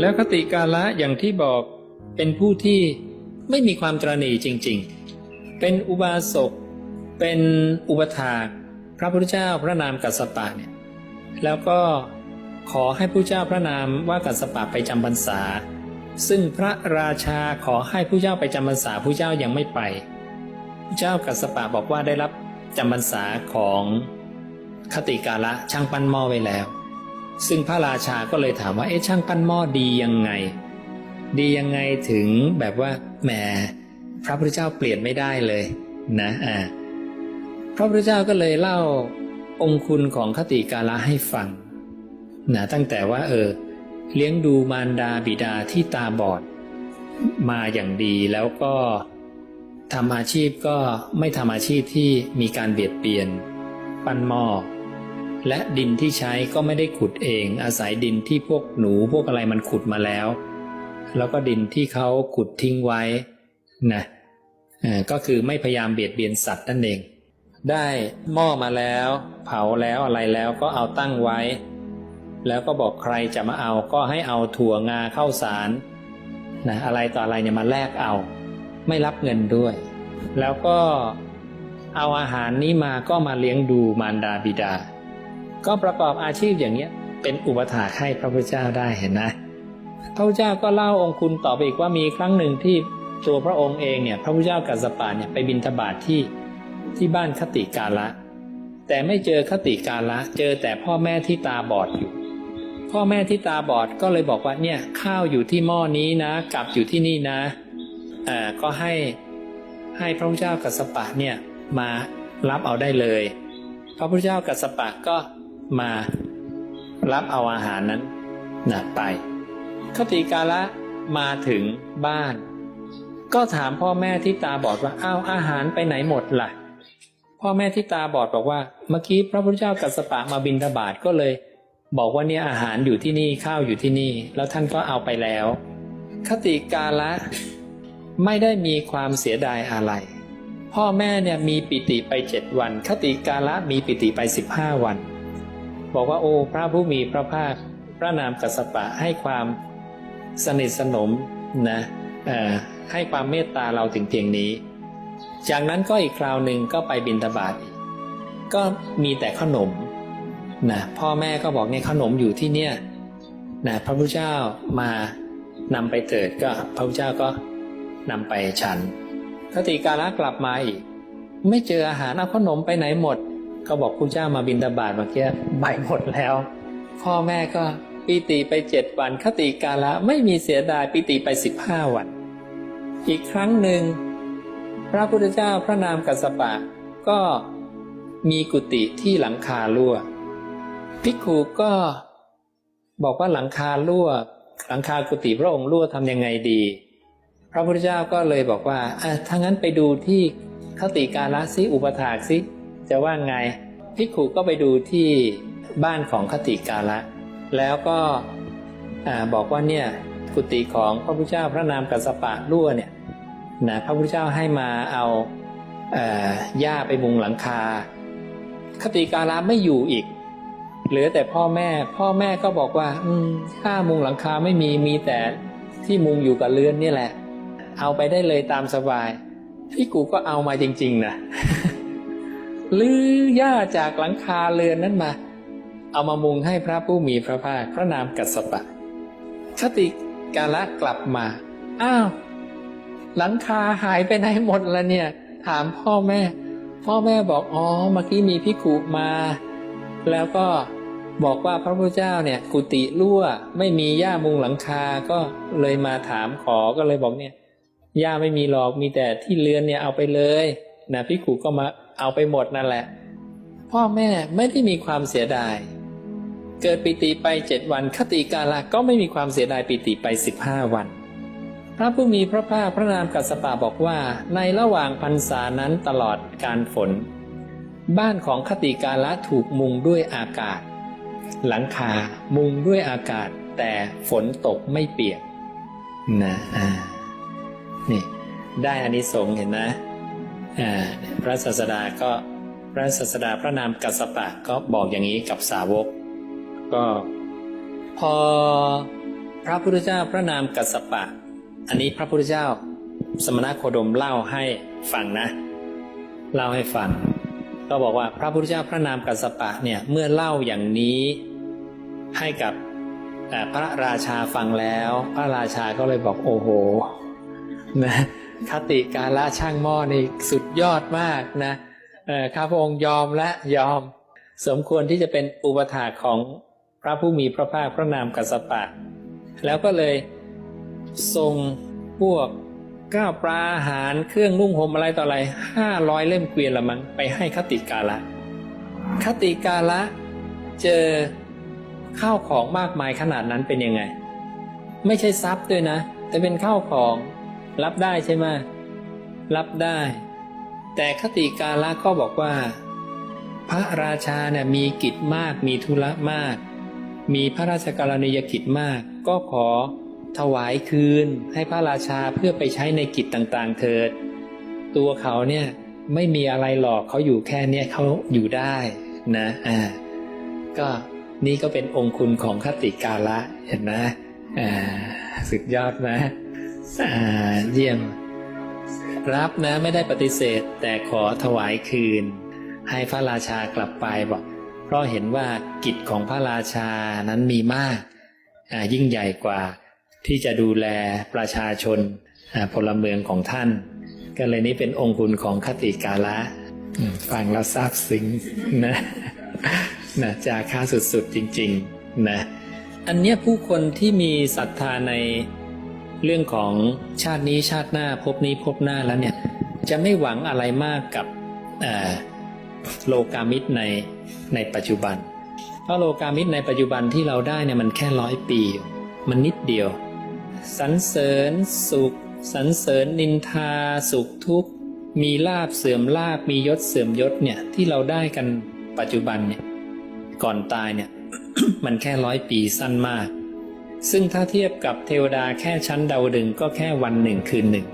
แล้วคติกาละอย่างที่บอกเป็นผู้ที่ไม่มีความตรณีจริง ๆ เป็นอุบาสก เป็นอุปถาพระพุทธเจ้าพระนามกัสสปะเนี่ยแล้วก็ขอให้พระเจ้าพระนามว่ากัสสปะไปจำพรรษา ซึ่งพระราชาขอให้ผู้เจ้าไปจำพรรษาผู้เจ้ายังไม่ไปผู้เจ้ากัสสปะบอกว่าได้รับจำพรรษาของคติกาละช่างปั้นหม้อไว้แล้ว ซึ่งพระราชาก็เลยถามว่าเอ๊ะช่างปั้นหม้อดียังไง ดียังไงถึงแบบว่าแหมพระพุทธเจ้าเปลี่ยนไม่ได้เลยนะอ่าพระพุทธเจ้าก็เลยเล่าองคุณของคติกาละให้ฟังนะตั้งแต่ว่าเออเลี้ยงดูมารดาบิดาที่ตาบอด มาอย่างดีแล้วก็ทำอาชีพก็ไม่ทำอาชีพที่มีการเบียดเบียน ปั้นหม้อ และดินที่ใช้ก็ไม่ได้ขุดเอง อาศัยดินที่พวกหนูพวกอะไรมันขุดมาแล้ว แล้วก็ดินที่เขาขุดทิ้งไว้นะเอ่อก็คือไม่พยายามเบียดเบียนสัตว์นั่นเอง ได้หม้อมาแล้ว เผาแล้วอะไรแล้วก็เอาตั้งไว้ แล้วก็บอกใครจะมาเอาก็ให้เอาถั่วงาเข้าสารนะอะไรต่ออะไรเนี่ยมาแลกเอา ไม่รับเงินด้วย แล้วก็เอาอาหารนี้มาก็มาเลี้ยงดูมารดาบิดา ก็ประกอบอาชีพอย่างเนี้ยเป็นอุปถาให้พระพุทธเจ้าได้เห็นนะพระพุทธเจ้าก็เล่าองคุณต่อไปอีกว่ามีครั้งหนึ่งที่ตัวพระองค์เองเนี่ยพระพุทธเจ้ากัสสปะเนี่ยไปบินทบาทที่ที่บ้านคติกาละ แต่ไม่เจอคติกาละ เจอแต่พ่อแม่ที่ตาบอดอยู่ พ่อแม่ที่ตาบอดก็เลยบอกว่าเนี่ยข้าวอยู่ที่หม้อนี้นะกลับอยู่ที่นี่นะอ่าก็ให้ให้พระพุทธเจ้ากัสสปะเนี่ยมารับเอาได้เลย พระพุทธเจ้ากัสสปะก็ มารับเอาอาหารนั้นนะไปคติกาละมาถึงบ้าน ก็ถามพ่อแม่ที่ตาบอดว่าอ้าวอาหารไปไหนหมดล่ะ พ่อแม่ที่ตาบอดบอกว่า เมื่อกี้พระพุทธเจ้ากัสปะมาบินทบาทก็เลย บอกว่าเนี่ยอาหารอยู่ที่นี่ข้าวอยู่ที่นี่ แล้วท่านก็เอาไปแล้ว คติกาละไม่ได้มีความเสียดายอะไร พ่อแม่เนี่ยมีปิติไปเจ็ดวัน คติกาละมีปิติไปสิบห้าวัน บอกว่าโอ้พระผู้มีพระภาค พระนามกัสสปะให้ความสนิทสนมนะให้ความเมตตาเราถึงเพียงนี้ จากนั้นก็อีกคราวหนึ่งก็ไปบินทบาทก็มีแต่ขนมนะพ่อแม่ก็บอกเนี่ยขนมอยู่ที่เนี่ยนะพระพุทธเจ้ามานำไปเถิดก็พระพุทธเจ้าก็นำไปฉันคติกาละกลับมาอีก ไม่เจออาหารเอาขนมไปไหนหมด ก็บอกพระเจ้ามาบินตาบาทเมื่อกี้ใบหมดแล้ว พ่อแม่ก็ปีติไปเจ็ดวันคติกาละไม่มีเสียดายปีติไปสิบห้าวัน อีกครั้งหนึ่ง พระพุทธเจ้าพระนามกัสปะ ก็มีกุฏิที่หลังคารั่วภิกขุก็บอกว่าหลังคารั่ว หลังคากุฏิพระองค์รั่วทำยังไงดี พระพุทธเจ้าก็เลยบอกว่าอะถ้างั้นไปดูที่คติกาละซิอุปถากซิ จะว่าไงภิกขุก็ไปดูที่บ้านของคติกาละ แล้วก็บอกว่าเนี่ยกุฏิของพระพุทธเจ้าพระนามกัสปะรั่วเนี่ยนะพระพุทธเจ้าให้มาเอาหญ้าไปมุงหลังคา คติกาละไม่อยู่อีก เหลือแต่พ่อแม่ พ่อแม่ก็บอกว่า อืมถ้ามุงหลังคาไม่มีมีแต่ที่มุงอยู่กับเรือนนี่แหละ เอาไปได้เลยตามสบาย พี่กูก็เอามาจริง ๆนะ ลื้อหญ้าจากหลังคาเรือนนั้นมา เอามามุงให้พระผู้มีพระภาคพระนามกัสสปะ คติกาละกลับมา อ้าว หลังคาหายไปไหนหมดแล้วเนี่ย ถามพ่อแม่ พ่อแม่บอกอ๋อเมื่อกี้มีพิกุมา แล้วก็บอกว่าพระพุทธเจ้าเนี่ย กุฏิรั่วไม่มีหญ้ามุงหลังคาก็เลยมาถามขอก็เลยบอกเนี่ยหญ้าไม่มีหรอกมีแต่ที่เรือนเนี่ยเอาไปเลยนะพิกุก็มา เอาไปหมดนั่นแหละ พ่อแม่ไม่ได้มีความเสียดาย เกิดปิติไปเจ็ดวัน คติกาละก็ไม่มีความเสียดายปิติไปสิบห้าวัน พระผู้มีพระภาคพระนามกัสปะบอกว่า ในระหว่างพรรษานั้นตลอดการฝน บ้านของคติกาละถูกมุงด้วยอากาศ หลังคามุงด้วยอากาศ แต่ฝนตกไม่เปียกนะอ่านี่ ได้อานิสงส์เห็นนะอ่า พระศาสดาก็พระศาสดาพระนามกัสสปะก็บอกอย่างนี้กับสาวก ก็ พอพระพุทธเจ้าพระนามกัสสปะ อันนี้พระพุทธเจ้า สมณโคดมเล่าให้ฟังนะ เล่าให้ฟังก็บอกว่าพระพุทธเจ้าพระนามกัสสปะเนี่ยเมื่อเล่าอย่างนี้ให้กับพระราชาฟังแล้ว พระราชาก็เลยบอกโอ้โหนะ คติการละช่างหม้อนี่สุดยอดมากนะข้าพระองค์ยอมและยอม สมควรที่จะเป็นอุปถาของพระผู้มีพระภาคพระนามกัสสปะ แล้วก็เลยส่งพวกก้าวปลาอาหารเครื่องนุ่งห่มอะไรต่ออะไรห้าร้อยเล่มเกวียนละมั้งไปให้คติกาละ คติกาละเจอข้าวของมากมายขนาดนั้นเป็นยังไง ไม่ใช่ทรัพย์ด้วยนะ แต่เป็นข้าวของ รับได้ใช่ไหมรับได้ แต่คติกาละก็บอกว่า พระราชาเนี่ยมีกิจมาก มีธุระมาก มีพระราชกรณียกิจมาก ก็ขอถวายคืนให้พระราชาเพื่อไปใช้ในกิจต่างๆ เถิด ตัวเขาเนี่ยไม่มีอะไรหรอกเขาอยู่แค่เนี้ยเขาอยู่ได้นะอ่าก็นี่ก็เป็นองค์คุณของคติกาละเห็นนะอ่าสุดยอดนะ อ่าเยี่ยม รับนะไม่ได้ปฏิเสธ แต่ขอถวายคืน ให้พระราชากลับไปบอก เพราะเห็นว่ากิจของพระราชานั้นมีมาก ยิ่งใหญ่กว่าที่จะดูแลประชาชนพลเมืองของท่าน ก็เลยนี่เป็นองคุณของคติกาละฟังแล้วซาบซึ้งนะนะจาค่าสุดๆจริง ๆ นะ อันเนี้ยผู้คนที่มีศรัทธาใน เรื่องของชาตินี้ชาติหน้าภพนี้ภพหน้าแล้วเนี่ยจะไม่หวังอะไรมากกับเอ่อโลกามิตรในในปัจจุบัน เพราะโลกามิตรในปัจจุบันที่เราได้เนี่ยมันแค่ร้อยปี มันนิดเดียวสรรเสริญสุขสรรเสริญนินทาสุขทุกข์มีลาบเสื่อมลาบมียศเสื่อมยศเนี่ยที่เราได้กันปัจจุบันเนี่ยก่อนตายเนี่ยมันแค่ร้อยปีสั้นมาก ซึ่งถ้าเทียบกับเทวดาแค่ชั้นดาวดึงก็แค่วันหนึ่งคืนหนึ่ง